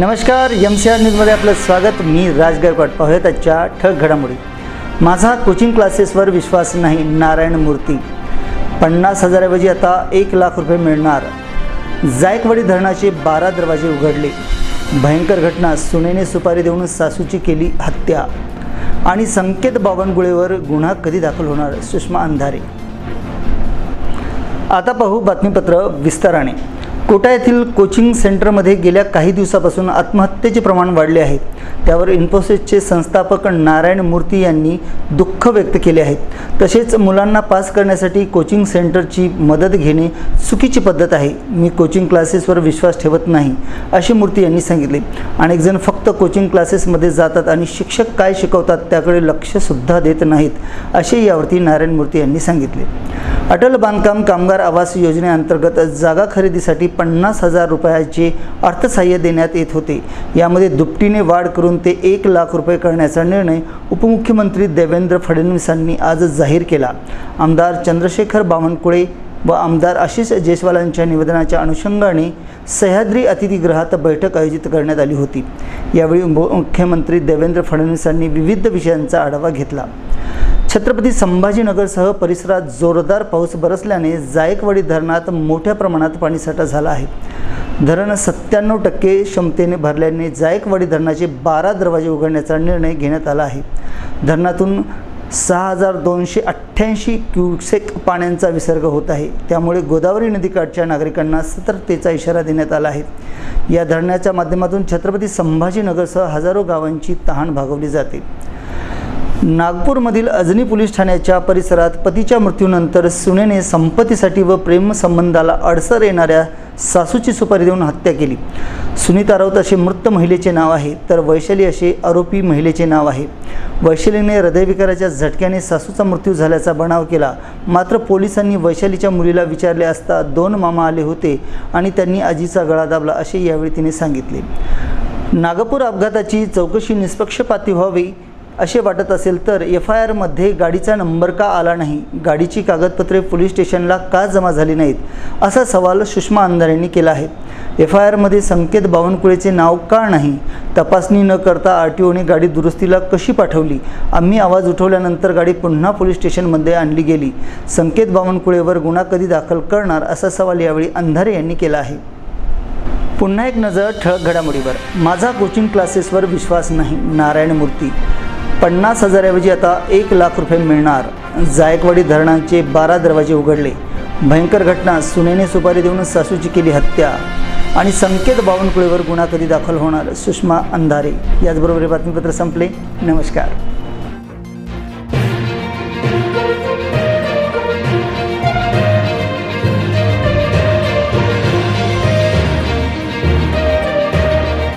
नमस्कार M C R न्यूजमध्ये आपलं स्वागत. मी राज गायकवाड पाहूयात आजच्या ठळक घडामोडी. माझा कोचिंग क्लासेसवर विश्वास नाही नारायण मूर्ती. पन्नास हजाराऐवजी आता एक लाख रुपये मिळणार. जायकवाडी धरणाचे बारा दरवाजे उघडले. भयंकर घटना. सुनेने सुपारी देऊन सासूची केली हत्या. आणि संकेत बावनकुळेवर गुन्हा कधी दाखल होणार? सुषमा अंधारे. आता पाहू बातमीपत्र विस्ताराने. कोटा येथील कोचिंग सेंटरमध्ये गेल्या काही दिवसापासून आत्महत्येचे प्रमाण वाढले आहे. त्यावर इन्फोसिसचे संस्थापक नारायण मूर्ती यांनी दुःख व्यक्त केले आहे. तसेच मुलांना पास करण्यासाठी कोचिंग सेंटरची मदत घेणे चुकीची पद्धत आहे. मी कोचिंग क्लासेसवर विश्वास ठेवत नाही अशी मूर्ती यांनी सांगितले. अनेक जण फक्त कोचिंग क्लासेसमध्ये जातात आणि शिक्षक काय शिकवतात त्याकडे लक्षसुद्धा देत नाहीत असे यावरती नारायण मूर्ती यांनी सांगितले. अटल बांधकाम कामगार आवास योजनेअंतर्गत जागा खरेदीसाठी पन्नास हजार रुपयाचे अर्थसहाय्य देण्यात येत होते. यामध्ये दुपटीने वाढ करून ते एक लाख रुपये करण्याचा निर्णय उपमुख्यमंत्री देवेंद्र फडणवीसांनी आज जाहीर केला. आमदार चंद्रशेखर बावनकुळे व आमदार आशिष जयस्वालांच्या निवेदनाच्या अनुषंगाने सह्याद्री अतिथीगृहात बैठक आयोजित करण्यात आली होती. यावेळी मुख्यमंत्री देवेंद्र फडणवीसांनी विविध विषयांचा आढावा घेतला. छत्रपती संभाजीनगरसह परिसरात जोरदार पाऊस बरसल्याने जायकवाडी धरणात मोठ्या प्रमाणात पाणीसाठा झाला आहे. धरण सत्त्याण्णव टक्के क्षमतेने भरल्याने जायकवाडी धरणाचे बारा दरवाजे उघडण्याचा निर्णय घेण्यात आला आहे. धरणातून सहा हजार दोनशे अठ्ठ्याऐंशी क्युसेक पाण्याचा विसर्ग होत आहे. त्यामुळे गोदावरी नदीकाठच्या नागरिकांना सतर्कतेचा इशारा देण्यात आला आहे. या धरणाच्या माध्यमातून छत्रपती संभाजीनगरसह हजारो गावांची तहान भागवली जाते. नागपूरमधील अजनी पोलीस ठाण्याच्या परिसरात पतीच्या मृत्यूनंतर सुनेने संपत्तीसाठी व प्रेमसंबंधाला अडसर येणाऱ्या सासूची सुपारी देऊन हत्या केली. सुनीता राऊत असे मृत महिलेचे नाव आहे तर वैशाली असे आरोपी महिलेचे नाव आहे. वैशालीने हृदयविकाराच्या झटक्याने सासूचा मृत्यू झाल्याचा बनाव केला. मात्र पोलिसांनी वैशालीच्या मुलीला विचारले असता दोन मामा आले होते आणि त्यांनी आजीचा गळा दाबला असे यावेळी तिने सांगितले. नागपूर अपघाताची चौकशी निष्पक्षपाती व्हावी असे वाटत असेल तर एफ आय आरमध्ये गाडीचा नंबर का आला नाही? गाडीची कागदपत्रे पोलीस स्टेशनला का जमा झाली नाहीत? असा सवाल सुषमा अंधारेंनी केला आहे. एफ आय आरमध्ये संकेत बावनकुळेचे नाव का नाही? तपासणी न करता आर टी ओने गाडी दुरुस्तीला कशी पाठवली? आम्ही आवाज उठवल्यानंतर गाडी पुन्हा पोलीस स्टेशनमध्ये आणली गेली. संकेत बावनकुळेवर गुन्हा कधी दाखल करणार असा सवाल यावेळी अंधारे यांनी केला आहे. पुन्हा एक नजर ठळक घडामोडीवर. माझा कोचिंग क्लासेसवर विश्वास नाही नारायण मूर्ती. पन्नास हजाराऐवजी आता एक लाख रुपये मिळणार. जायकवाडी धरणांचे बारा दरवाजे उघडले. भयंकर घटना सुनेने सुपारी देऊन सासूची केली हत्या. आणि संकेत बावनकुळेवर गुन्हा कधी दाखल होणार सुषमा अंधारे. याचबरोबर हे बातमीपत्र संपले. नमस्कार.